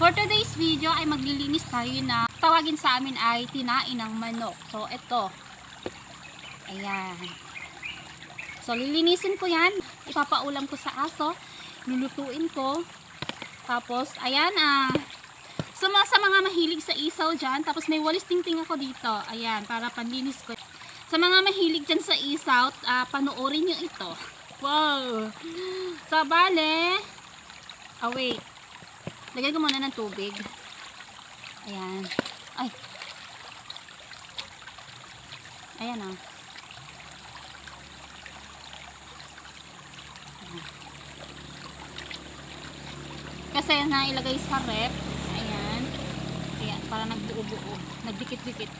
For today's video ay maglilinis tayo na tawagin sa amin ay tinain ng manok. So, ito. Ayan. So, lilinisin ko yan. Ipapaulam ko sa aso. Lulutuin ko. Tapos, ayan ah. Sa mga, sa mga mahilig sa isaw dyan, tapos may walis tingting ako dito. Ayan, para panlinis ko. Sa mga mahilig dyan sa isaw, ah, panoorin nyo ito. Wow! So, bale, wait, lagyan ko muna ng tubig. Ayan. Ay. Ayan ah. Kasi na ilagay sa rep. Ayan. Ayan, para nagbuo-buo. Nagdikit-dikit.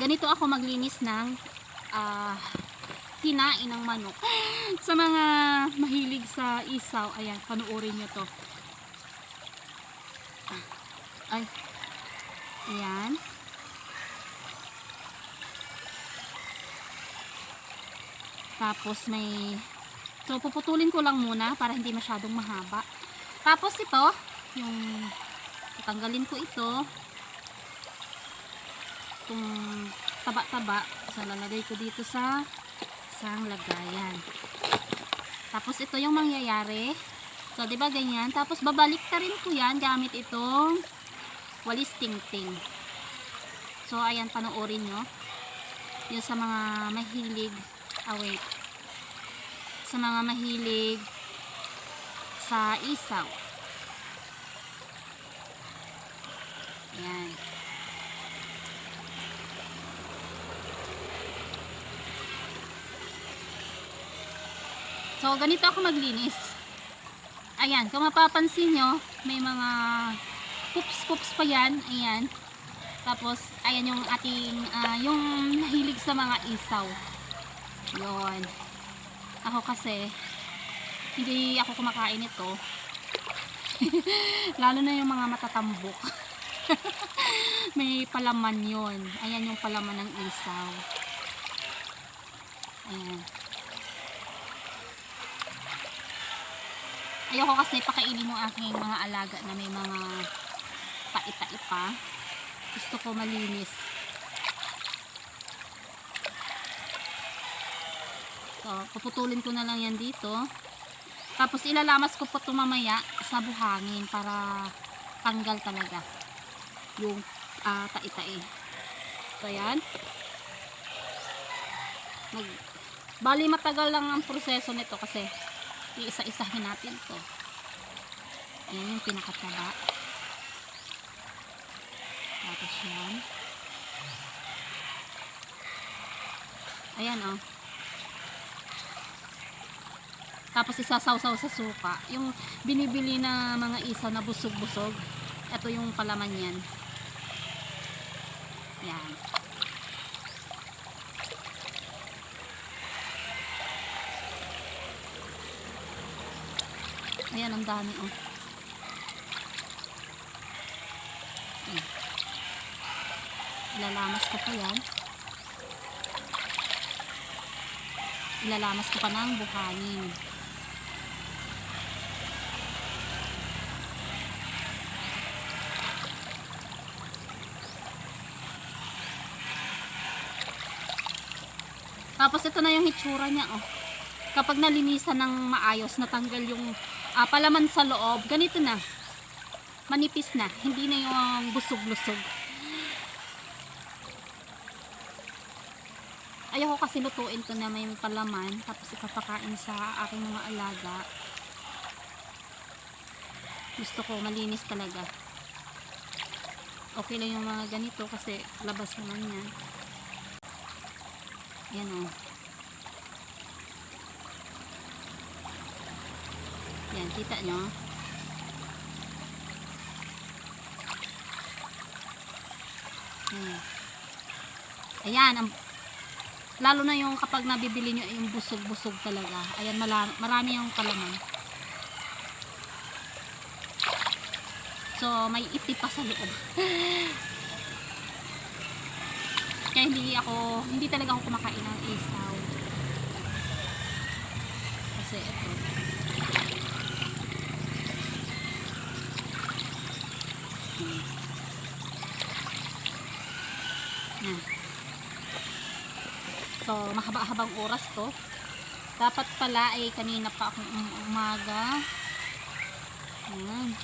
Ganito ako maglinis ng ah hinain ng manok. sa mga mahilig sa isaw, ayan, panuorin nyo to. Ah, Ay. Ayan. Tapos may So puputulin ko lang muna para hindi masyadong mahaba. Tapos ito, yung tatanggalin ko ito. Itong taba-taba. So lalagay ko dito sa isang lagayan. Tapos ito yung mangyayari. So 'di ba ganyan? Tapos babalik ta rin ko 'yan gamit itong walis tingting. So ayan panoorin nyo. Yung sa mga mahilig. Ah wait sa mga mahilig sa isaw. Ayan. So, ganito ako maglinis. Ayan, kung mapapansin nyo, may mga poops-poops pa yan. Ayan. Tapos, ayan yung ating, ah, yung mahilig sa mga isaw. Yun. Ako kasi, hindi ako kumakain ito. Lalo na yung mga matatambok. May palaman yon. Ayan yung palaman ng isaw. Ayan. Ayoko kasi pakainin mo aking mga alaga na may mga paita pa. Gusto ko malinis. So, puputulin ko na lang yan dito. Tapos ilalamas ko po ito mamaya sa buhangin para tanggal talaga yung uh, tai-tai. So, yan. Nag, bali matagal lang ang proseso nito kasi iisa-isahin natin to. Ayan yung pinakataba. Tapos yan. Ayan oh. Tapos isasawsaw sa suka. Yung binibili na mga isa na busog-busog. Ito yung palaman yan. Yan. Ayan, ang dami oh. Ayan. Ilalamas ko pa yan. Ilalamas ko pa ng buhangin. Tapos ito na yung hitsura niya, oh. Kapag nalinisan ng maayos, natanggal yung ah, palaman sa loob, ganito na. Manipis na, hindi na yung busog-lusog. Ayoko kasi lutuin to na may palaman, tapos ipapakain sa aking mga alaga. Gusto ko malinis talaga. Okay lang yung mga ganito kasi labas naman yan. Yan o. Yan, kita nyo. Yan. Ayan, ang, lalo na yung kapag nabibili nyo yung busog-busog talaga. Ayan, mala, marami yung kalaman. So, may iti pa sa loob. Kaya hindi ako, hindi talaga ako kumakain ng isaw. kasi ito. Hmm. Yan. So, mahaba-habang oras to. Dapat pala ay kanina pa akong um- umaga. Ayan.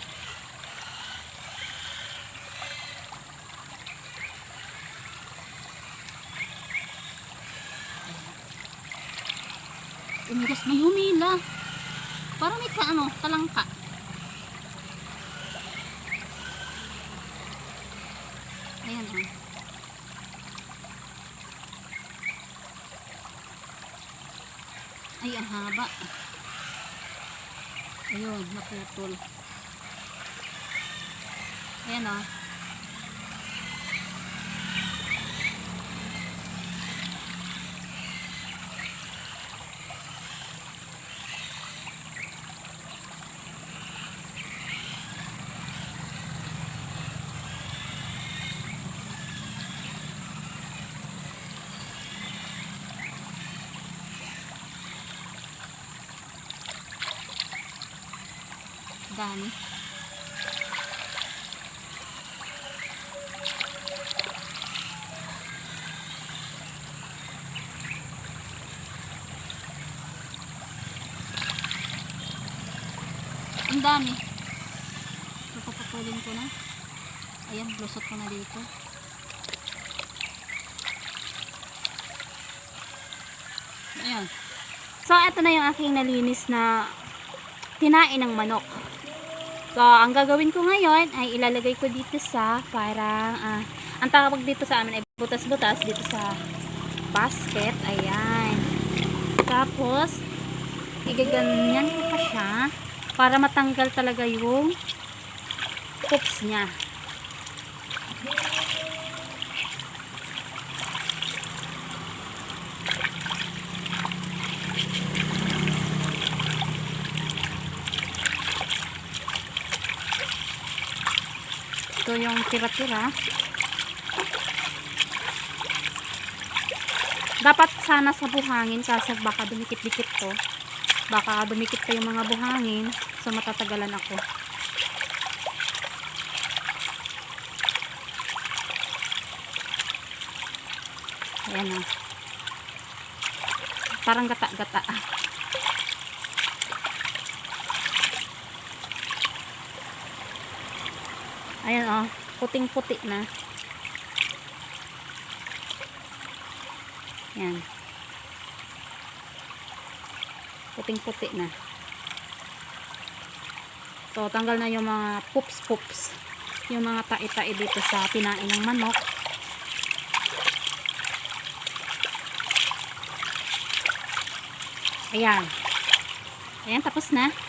Umugas may humila. Parang may ka, ano, talangka. Ayan oh. Ay, ang haba. Ayun, naputol. Ayan oh. Dami. Ang dami. So, papapulin ko na. Ayan, lusot ko na dito. Ayan. So, ito na yung aking nalinis na tinain ng manok. So, ang gagawin ko ngayon ay ilalagay ko dito sa parang, ah, ang tawag dito sa amin ay butas-butas dito sa basket. Ayan. Tapos, igaganyan ko pa siya para matanggal talaga yung poops niya. Ito yung tira-tira. Dapat sana sa buhangin kasi baka dumikit-dikit to. Baka dumikit pa yung mga buhangin. So matatagalan ako. Ayan o. Parang gata-gata. Ayan o. Puting-puti na. Yan. Puting-puti na. So, tanggal na yung mga poops-poops. Yung mga tai-tai dito sa pinain ng manok. Ayan. Ayan, tapos na.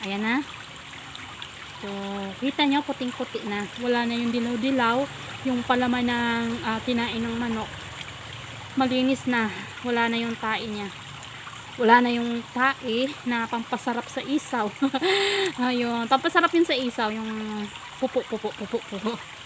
Ayan na. So, kita nyo, puting-puti na. Wala na yung dilaw-dilaw. Yung palaman ng ah, kinain ng manok. Malinis na. Wala na yung tae niya. Wala na yung tae na pampasarap sa isaw. Ayun. Pampasarap yun sa isaw. Yung pupo, pupo, pupo, pupo.